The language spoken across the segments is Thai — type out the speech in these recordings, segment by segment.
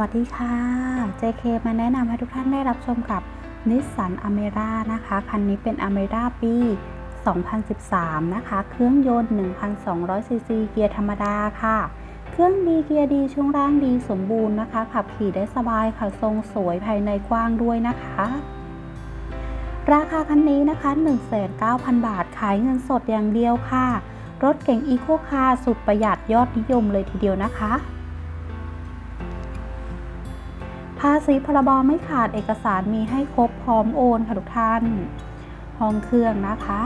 วัสดีค่ะ JK มาแนะนำให้ทุกท่านได้รับชมกับนิสสันอเมร่านะคะ คันนี้เป็นอเมร่าปี 2013 นะคะ เครื่องยนต์ 1,200 ซีซีเกียร์ธรรมดาค่ะ เครื่องดีเกียร์ดีช่วงล่างดีสมบูรณ์นะคะ ขับขี่ได้สบายค่ะ ทรงสวยภายในกว้างด้วยนะคะ ราคาคันนี้นะคะ 1,900บาท ขายเงินสดอย่างเดียวค่ะ รถเก๋งอีโคคาร์สุดประหยัดยอดนิยมเลยทีเดียวนะคะ ภาษีพรบไม่ขาดเอกสารมีให้ครบพร้อมโอนค่ะทุกท่าน ห้องเครื่องนะคะ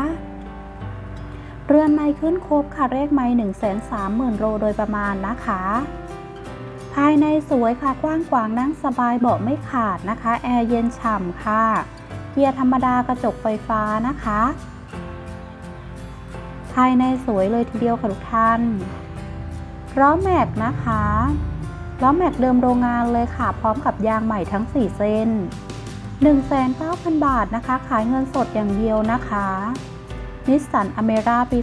เรือนไม้ขึ้นครบค่ะเลขไม้1 3 0 0 0 0 โลโดยประมาณนะคะ ภายในสวยค่ะกว้างขวางนั่งสบายเบาะไม่ขาดนะคะ แอร์เย็นฉ่ำค่ะ เกียร์ธรรมดากระจกไฟฟ้านะคะ ภายในสวยเลยทีเดียวค่ะทุกท่านล้อแม็กนะคะ ล้อแม็กเดิมโรงงานเลยค่ะ พร้อมกับยางใหม่ทั้ง 4 เส้น 1,900 บาทนะคะ ขายเงินสดอย่างเดียวนะคะนิสสันอเมร่าปี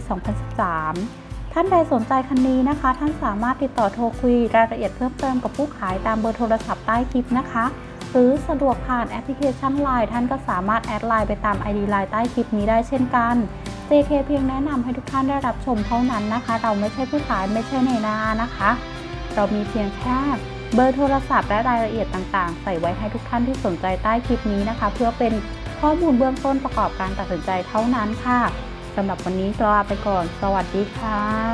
2013 ท่านใดสนใจคันนี้นะคะ ท่านสามารถติดต่อโทรคุยรายละเอียดเพิ่มเติมกับผู้ขายตามเบอร์โทรศัพท์ใต้คลิปนะคะ หรือสะดวกผ่านแอปพลิเคชัน Line ท่านก็สามารถแอดไลน์ไปตาม ID Line ใต้คลิปนี้ได้เช่นกัน JK เพียงแนะนำให้ทุกท่านได้รับชมเท่านั้นนะคะ เราไม่ใช่ผู้ขายไม่ใช่ในนานะคะ เรามีเพียงแค่เบอร์โทรศัพท์และรายละเอียดต่างๆ ใส่ไว้ให้ทุกท่านที่สนใจใต้คลิปนี้นะคะ เพื่อเป็นข้อมูลเบื้องต้นประกอบการตัดสินใจเท่านั้นค่ะสำหรับวันนี้ลาไปก่อน สวัสดีค่ะ